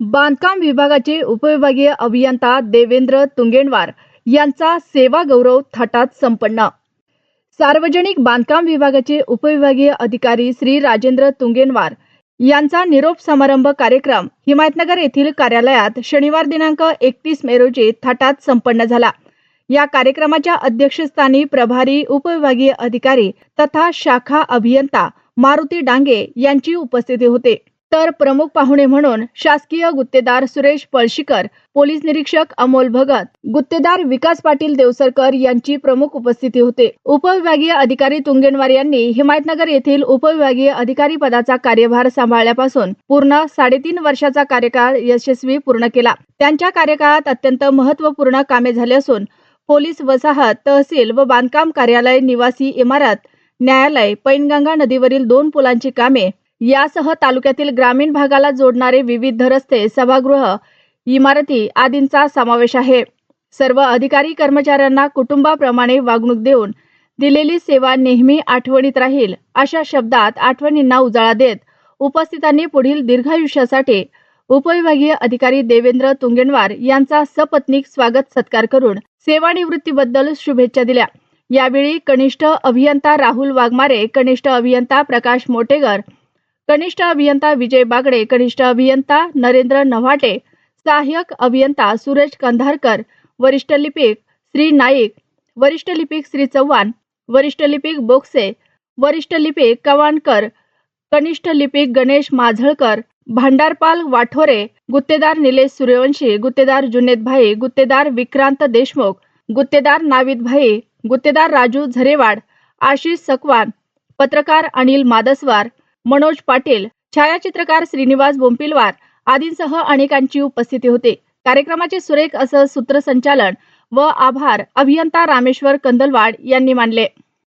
बांधकाम विभागाचे उपविभागीय अभियंता देवेंद्र तुंगेणवार यांचा सेवा गौरव थाटात संपन्न. सार्वजनिक बांधकाम विभागाचे उपविभागीय अधिकारी श्री राजेंद्र तुंगेनवार यांचा निरोप समारंभ कार्यक्रम हिमायतनगर येथील कार्यालयात शनिवार दिनांक एकतीस मे रोजी थाटात संपन्न झाला. या कार्यक्रमाच्या अध्यक्षस्थानी प्रभारी उपविभागीय अधिकारी तथा शाखा अभियंता मारुती डांगे यांची उपस्थिती होते. तर प्रमुख पाहुणे म्हणून शासकीय गुत्तेदार सुरेश पळशीकर पोलीस निरीक्षक अमोल भगत गुत्तेदार विकास पाटील देवसरकर यांची प्रमुख उपस्थिती होते. उपविभागीय अधिकारी तुंगेनवार यांनी हिमायतनगर येथील उपविभागीय अधिकारी पदाचा कार्यभार सांभाळल्यापासून पूर्ण साडेतीन वर्षाचा कार्यकाळ यशस्वी पूर्ण केला. त्यांच्या कार्यकाळात अत्यंत महत्त्वपूर्ण कामे झाली असून पोलीस वसाहत तहसील व बांधकाम कार्यालय निवासी इमारत न्यायालय पैनगंगा नदीवरील दोन पुलांची कामे यासह तालुक्यातील ग्रामीण भागाला जोडणारे विविध रस्ते सभागृह इमारती आदींचा समावेश आहे. सर्व अधिकारी कर्मचाऱ्यांना कुटुंबाप्रमाणे वागणूक देऊन दिलेली सेवा नेहमी आठवणीत राहील अशा शब्दात आठवणींना उजाळा देत उपस्थितांनी पुढील दीर्घायुष्यासाठी उपविभागीय अधिकारी देवेंद्र तुंगेनवार यांचा सपत्नीक स्वागत सत्कार करून सेवानिवृत्तीबद्दल शुभेच्छा दिल्या. यावेळी कनिष्ठ अभियंता राहुल वाघमारे कनिष्ठ अभियंता प्रकाश मोटेगर कनिष्ठ अभियंता विजय बागडे कनिष्ठ अभियंता नरेंद्र नव्हाटे सहाय्यक अभियंता सुरेश कंधारकर वरिष्ठ लिपिक श्री नाईक वरिष्ठ लिपिक श्री चव्हाण वरिष्ठ लिपिक बोक्से वरिष्ठ लिपिक कवाणकर कनिष्ठ लिपिक गणेश माझळकर भांडारपाल वाठोरे गुत्तेदार निलेश सूर्यवंशी गुत्तेदार जुनेद भाई गुत्तेदार विक्रांत देशमुख गुत्तेदार नाविद भाई गुत्तेदार राजू झरेवाड आशिष सकवान पत्रकार अनिल मादसवार मनोज पाटील छायाचित्रकार श्रीनिवास बोंपिलवार आदींसह अनेकांची उपस्थिती होती. कार्यक्रमाचे सुरेख असं सूत्रसंचालन व आभार अभियंता रामेश्वर कंदलवाड यांनी मानले.